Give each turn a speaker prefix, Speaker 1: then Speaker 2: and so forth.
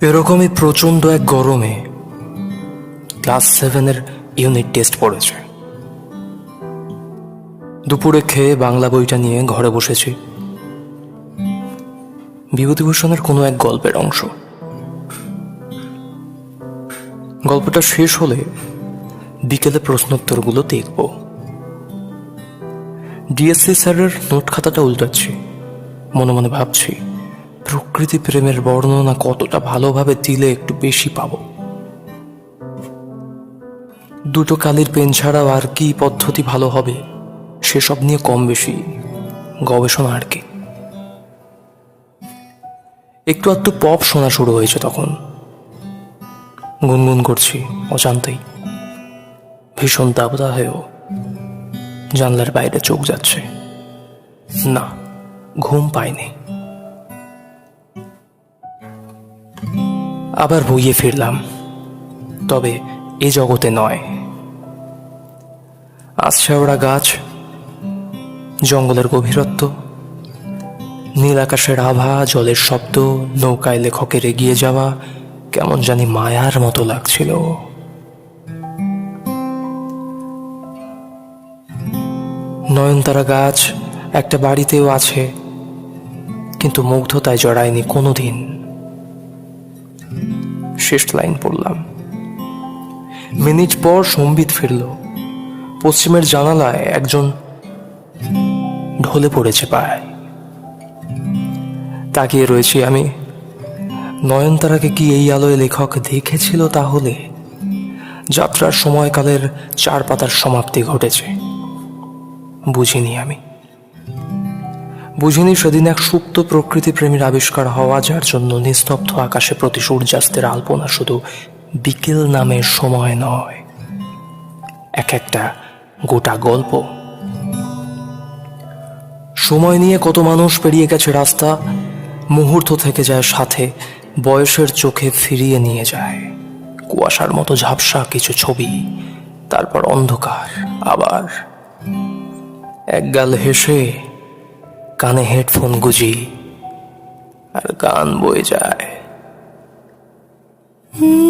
Speaker 1: এরকমই প্রচণ্ড এক গরমে ক্লাস সেভেনের ইউনিট টেস্ট পড়েছে। দুপুরে খেয়ে বাংলা বইটা নিয়ে ঘরে বসেছি। বিভূতিভূষণের কোনো এক গল্পের অংশ। গল্পটা শেষ হলে বিকেলে প্রশ্নোত্তরগুলো দেখব। ডিএসসি স্যারের নোট খাতাটা উল্টাচ্ছি। মনে মনে ভাবছি। প্রকৃতি প্রেমের বর্ণনা কতটা ভালোভাবে দিলে একটু বেশি পাবো? দুটো কালির পেন ছাড়াও আর কি পদ্ধতি ভালো হবে সেসব নিয়ে কম বেশি গবেষণা আর কি। একটু একটু পপ শোনা শুরু হয়েছে তখন। গুনগুন করছি অজান্তেই। ভীষণ দাবদাহেও জানলার বাইরে চোখ যাচ্ছে। না, ঘুম পাইনি আবার বইয়ে ফিরলাম। তবে এ জগতে নয়। আশাওড়া গাছ, জঙ্গলের গভীরত্ব, নীল আকাশের আভা, জলের শব্দ, নৌকায় লেখকের এগিয়ে যাওয়া, কেমন জানি মায়ার মতো লাগছিল। নয়নতারা গাছ একটা বাড়িতেও আছে, কিন্তু মুগ্ধতায় জড়ায়নি কোনোদিন। শেষ লাইন পড়লাম। মিনিট পর সম্বিত ফিরল। পশ্চিমের জানালায় একজন ঢলে পড়েছে পায়। তাকিয়ে রয়েছি আমি। নয়নতারাকে কি এই আলোয় লেখক দেখেছিল তাহলে? যাত্রার সময়কালের চার পাতার সমাপ্তি ঘটেছে। বুঝিনি আমি। বুঝিনি সেদিন এক সুপ্ত প্রকৃতি প্রেমীর আবিষ্কার হওয়া, যার জন্য নিস্তব্ধ আকাশে প্রতি সূর্যাস্তের আলপনা শুধু বিকেল নামের সময় নয়, এক একটা গোটা গল্প। সময় নিয়ে কত মানুষ পেরিয়ে গেছে রাস্তা, মুহূর্ত থেকে যায় সাথে, বয়সের চোখে ফিরিয়ে নিয়ে যায়। কুয়াশার মতো ঝাপসা কিছু ছবি, তারপর অন্ধকার, আবার একগাল হেসে কানে হেডফোন গুজি আর গান বয়ে যায়। হুম